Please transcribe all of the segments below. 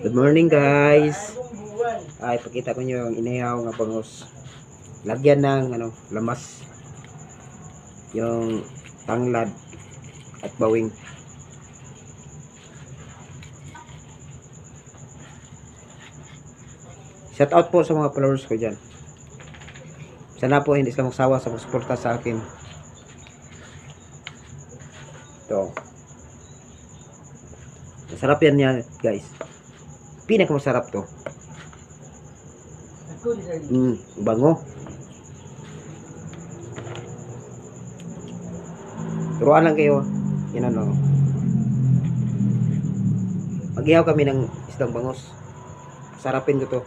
Good morning guys. Ay, pakita ko nyo yung inihaw nga bangus. Lagyan ng ano, lamas. Yung tanglad at bawing. Shout out po sa mga followers ko dyan. Sana po hindi sila magsawa sa pagsuporta sa akin. Ito. Masarap yan yan guys. Pinakamasarap to. Mm, bango. Turuan lang kayo. Yan ano. Mag-ihaw kami ng isdang bangos. Sarapin ko to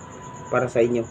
para sa inyo.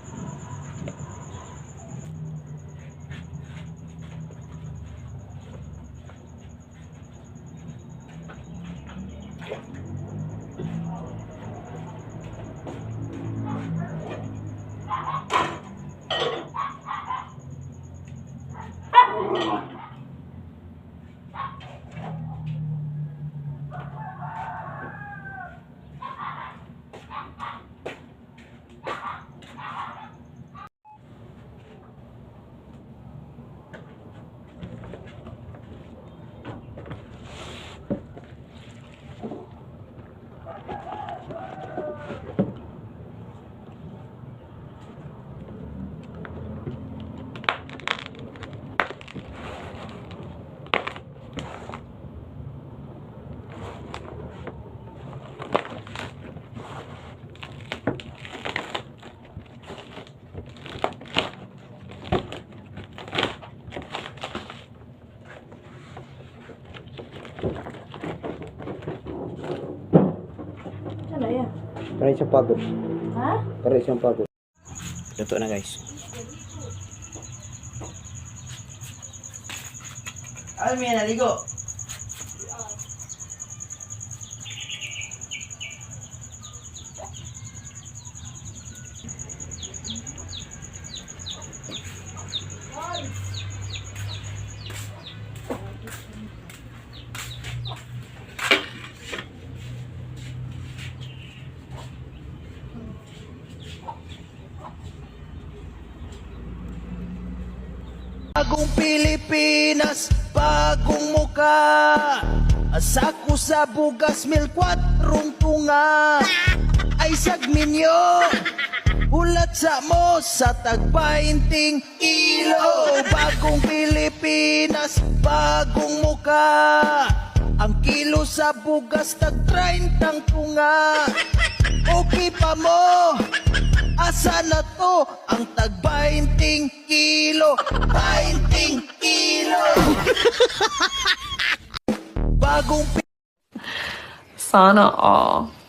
Ano yan? Para siyang pagod. Ha? Para siyang pagod. Luto na guys. Alam mo yan, naligo. Bagong Pilipinas, bagong muka. Asako sa bugas, mil kwatrong tunga. Ay sagminyo Ulat sa mo sa tagpainting ilo Bagong Pilipinas, bagong muka Ang kilo sa bugas, tag 30 tunga Okay pa mo Asa na to ang tag 20 kilo? 20 kilo! Bagong Sana all.